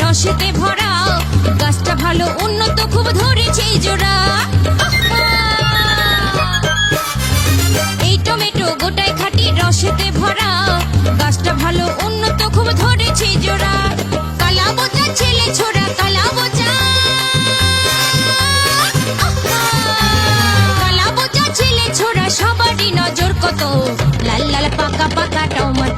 রসেতে ভরা। গাছটা ভালো উন্নত, খুব ধরেছে জোড়া। এই টমেটো গোটায় খাটি রসেতে ভরা। গাছটা ভালো উন্নত, খুব ধরেছে জোড়া। কালা বোঝা ছেলে ছোড়া, কালা বোঝা কালা বোঝা ছেলে ছোড়া, সবারই নজর কত। লাল লাল পাকা পাকা টমেটো।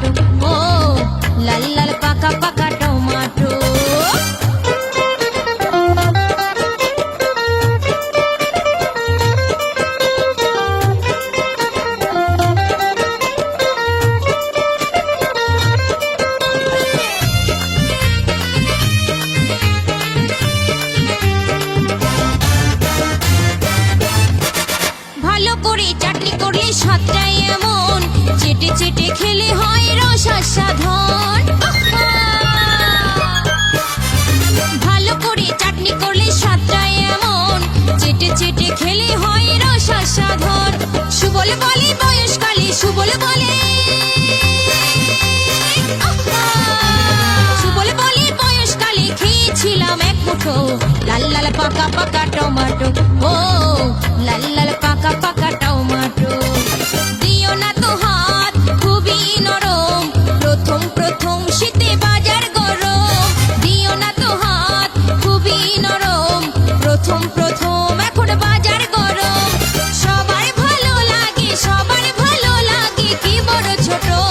স্বাদটাই এমন। চেটে চেটে খেলে হয় রস সাধন ভালো করে চাটনি করলে স্বাদটাই এমন। চেটে চেটে খেলে হয় রস সাধন সুবল বলে বয়সকালে সুবল বলে! সুবল বলে বয়সকালে খেয়েছিলাম এক মুঠো। লাল লাল পাকা পাকা টমেটো। ও বাজার ভালো লাগে ভালো লাগে কি বড় ছোট